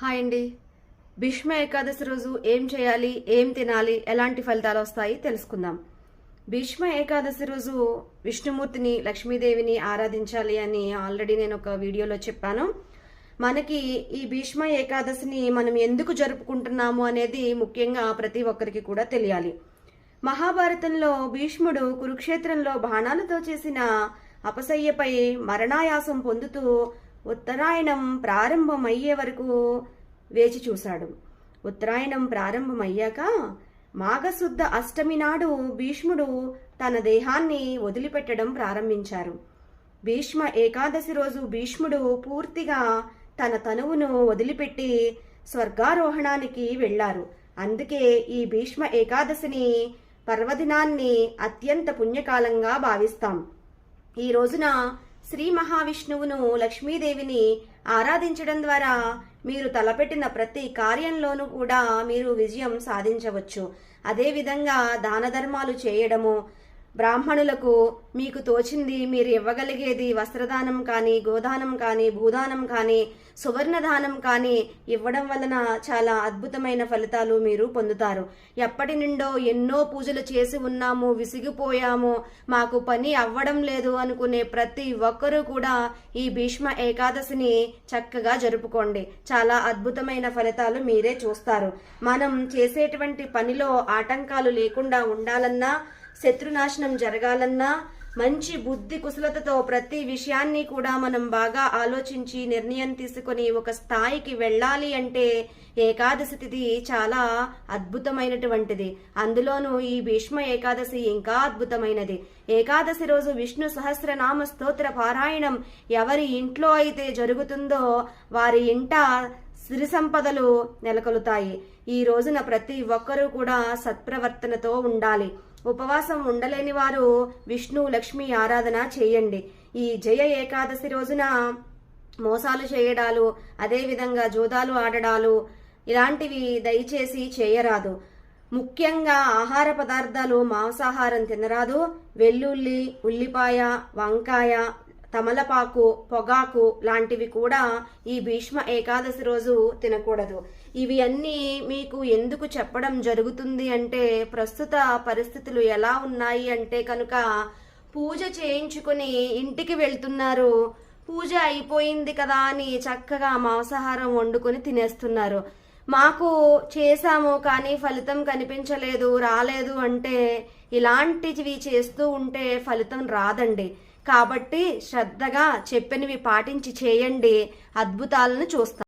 Hi అండి. భీష్మ ఏకాదశి రోజు ఏం చేయాలి ఏం తినాలి ఎలాంటి ఫలితాలు వస్తాయి తెలుసుకుందాం. భీష్మ ఏకాదశి రోజు విష్ణుమూర్తిని లక్ష్మీదేవిని ఆరాధించాలి అని ఆల్రెడీ నేను ఒక వీడియోలో చెప్పాను. మనకి ఈ భీష్మ ఏకాదశిని మనం ఎందుకు జరుపుకుంటున్నాము అనేది ముఖ్యంగా ప్రతి ఒక్కరికి కూడా తెలియాలి. మహాభారతంలో భీష్ముడు కురుక్షేత్రంలో బాణాలతో చేసిన అపసయ్యపై మరణాయాసం పొందుతూ ఉత్తరాయణం ప్రారంభమయ్యే వరకు వేచి చూశాడు. ఉత్తరాయణం ప్రారంభమయ్యాక మాఘశుద్ధ అష్టమి నాడు భీష్ముడు తన దేహాన్ని వదిలిపెట్టడం ప్రారంభించారు. భీష్మ ఏకాదశి రోజు భీష్ముడు పూర్తిగా తన తనువును వదిలిపెట్టి స్వర్గారోహణానికి వెళ్ళారు. అందుకే ఈ భీష్మ ఏకాదశిని పర్వదినాన్ని అత్యంత పుణ్యకాలంగా భావిస్తాం. ఈ రోజున శ్రీ మహావిష్ణువును లక్ష్మీదేవిని ఆరాధించడం ద్వారా మీరు తలపెట్టిన ప్రతి కార్యంలోనూ కూడా మీరు విజయం సాధించవచ్చు. అదేవిధంగా దాన ధర్మాలు చేయడము బ్రాహ్మణులకు మీకు తోచింది మీరు ఇవ్వగలిగేది వస్త్రదానం కానీ గోదానం కానీ భూదానం కానీ సువర్ణదానం కానీ ఇవ్వడం వలన చాలా అద్భుతమైన ఫలితాలు మీరు పొందుతారు. ఎప్పటి నుండో ఎన్నో పూజలు చేసి ఉన్నాము విసిగిపోయాము. మాకు పని అవ్వడం లేదు అనుకునే ప్రతి ఒక్కరూ కూడా ఈ భీష్మ ఏకాదశిని చక్కగా జరుపుకోండి. చాలా అద్భుతమైన ఫలితాలు మీరే చూస్తారు. మనం చేసేటువంటి పనిలో ఆటంకాలు లేకుండా ఉండాలన్నా శత్రునాశనం జరగాలన్నా మంచి బుద్ధి కుశలతతో ప్రతి విషయాన్ని కూడా మనం బాగా ఆలోచించి నిర్ణయం తీసుకొని ఒక స్థాయికి వెళ్ళాలి అంటే ఏకాదశి తిథి చాలా అద్భుతమైనటువంటిది. అందులోనూ ఈ భీష్మ ఏకాదశి ఇంకా అద్భుతమైనది. ఏకాదశి రోజు విష్ణు సహస్రనామ స్తోత్ర పారాయణం ఎవరి ఇంట్లో అయితే జరుగుతుందో వారి ఇంట సిరి సంపదలు నెలకొలుతాయి. ఈ రోజున ప్రతి ఒక్కరూ కూడా సత్ప్రవర్తనతో ఉండాలి. ఉపవాసం ఉండలేని వారు విష్ణు లక్ష్మి ఆరాధన చేయండి. ఈ జయ ఏకాదశి రోజున మోసాలు చేయడాలు అదేవిధంగా జూదాలు ఆడడాలు ఇలాంటివి దయచేసి చేయరాదు. ముఖ్యంగా ఆహార పదార్థాలు మాంసాహారం తినరాదు. వెల్లుల్లి ఉల్లిపాయ వంకాయ తమలపాకు పొగాకు లాంటివి కూడా ఈ భీష్మ ఏకాదశి రోజు తినకూడదు. ఇవి అన్నీ మీకు ఎందుకు చెప్పడం జరుగుతుంది అంటే ప్రస్తుత పరిస్థితులు ఎలా ఉన్నాయి అంటే కనుక పూజ చేయించుకుని ఇంటికి వెళ్తున్నారు. పూజ అయిపోయింది కదా అని చక్కగా మాంసాహారం వండుకొని తినేస్తున్నారు. మాకు చేశాము కానీ ఫలితం కనిపించలేదు రాలేదు అంటే ఇలాంటివి చేస్తూ ఉంటే ఫలితం రాదండి. కాబట్టి శ్రద్ధగా చెప్పినవి పాటించి చేయండి. అద్భుతాలను చూస్తాం.